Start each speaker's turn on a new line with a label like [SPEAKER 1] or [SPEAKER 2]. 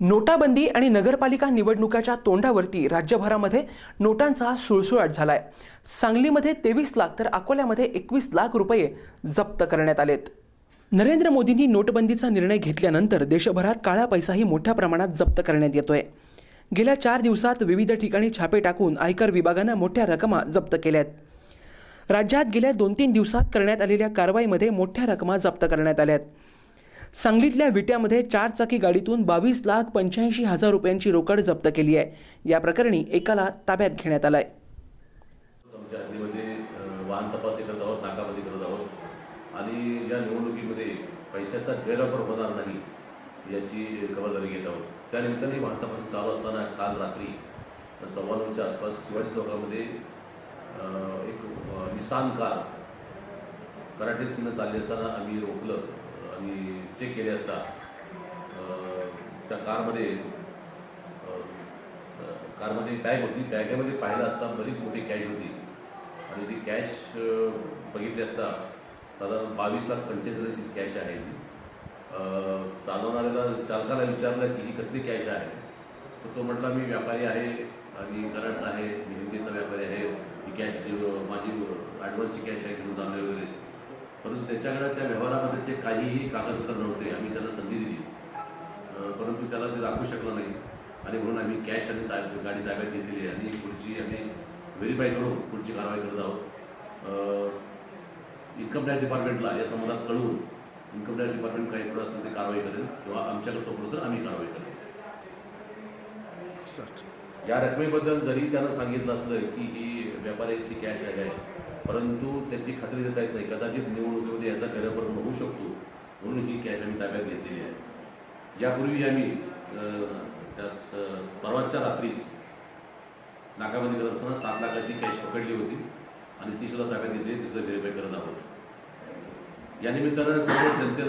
[SPEAKER 1] नोटाबंदी आणि नगरपालिका निवडणुकाच्या तोंडावरती राज्यभरामध्ये नोटांचा सुळसुळाट झाला आहे सांगलीमध्ये तेवीस लाख तर अकोल्यामध्ये एकवीस लाख रुपये जप्त करण्यात आलेत. नरेंद्र मोदींनी नोटबंदीचा निर्णय घेतल्यानंतर देशभरात काळा पैसाही मोठ्या प्रमाणात जप्त करण्यात येतोय. गेल्या चार दिवसात विविध ठिकाणी छापे टाकून आयकर विभागानं मोठ्या रकमा जप्त केल्यात. राज्यात गेल्या दोन तीन दिवसात करण्यात आलेल्या कारवाईमध्ये मोठ्या रकमा जप्त करण्यात आल्या आहेत सांगलीतल्या विट्यामध्ये चार चाकी गाडीतून बावीस लाख पंच्याऐंशी हजार रुपयांची रोकड जप्त केली आहे. या प्रकरणी एकाला ताब्यात घेण्यात आलाय.
[SPEAKER 2] वाहन तपासणी करत आहोत नाकाबंदी करत आहोत. आणि या निवडणुकीमध्ये पैशाचा गैरवापर होणार नाही याची खबरदारी घेत आहोत. त्यानिमित्ताने वाहन तपासणी चालू असताना काल रात्री सव्वा नऊच्या आसपास शिवाजी चौकामध्ये एक निसान कार कराटे चिन्ह चालले असताना आम्ही रोखलं. चेक केले असता त्या कारमध्ये कारमध्ये बॅग होती. बॅगेमध्ये पाहिलं असता बरीच मोठी कॅश होती. आणि ती कॅश बघितली असता साधारण बावीस लाख पंचेचाळीस हजारची कॅश आहे ती. चालवणाऱ्याला चालकाला विचारलं की ही कसली कॅश आहे? तर तो म्हटला मी व्यापारी आहे आणि कराडचा आहे मी हिंदीचा व्यापारी आहे. ही कॅश माझी ॲडव्हान्सची कॅश आहे घेऊन चालले वगैरे. परंतु त्याच्याकडे त्या व्यवहारामध्ये ते काहीही कागदपत्र नव्हते. आम्ही त्याला संधी दिली. परंतु त्याला ते दाखवू शकलो नाही. आणि म्हणून आम्ही कॅश आणि ता- गाडी ताब्यात घेतलेली आहे. आणि पुढची आम्ही व्हेरीफाय करून पुढची कारवाई करत आहोत. इन्कम टॅक्स डिपार्टमेंटला या संबंधात कळवून इन्कम टॅक्स डिपार्टमेंट काही पुढे असेल ते कारवाई करेल किंवा आमच्याकडे सोपलं तर आम्ही कारवाई करेल. या रकमेबद्दल जरी त्यानं सांगितलं असलं की ही व्यापाऱ्याची कॅश आहे परंतु त्याची खात्री देता येत नाही. कदाचित निवडणुकीमध्ये याचा गैरवापर होऊ शकतो म्हणून ही कॅश आम्ही ताब्यात घेतलेली आहे. यापूर्वी आम्ही त्याच परवाच्या रात्रीच नाकाबंदी करत असताना सात लाखाची कॅश पकडली होती आणि ती सुद्धा ताब्यात घेतली तिसरं व्हेरीफाय करत आहोत. यानिमित्तानं सर्व जनतेला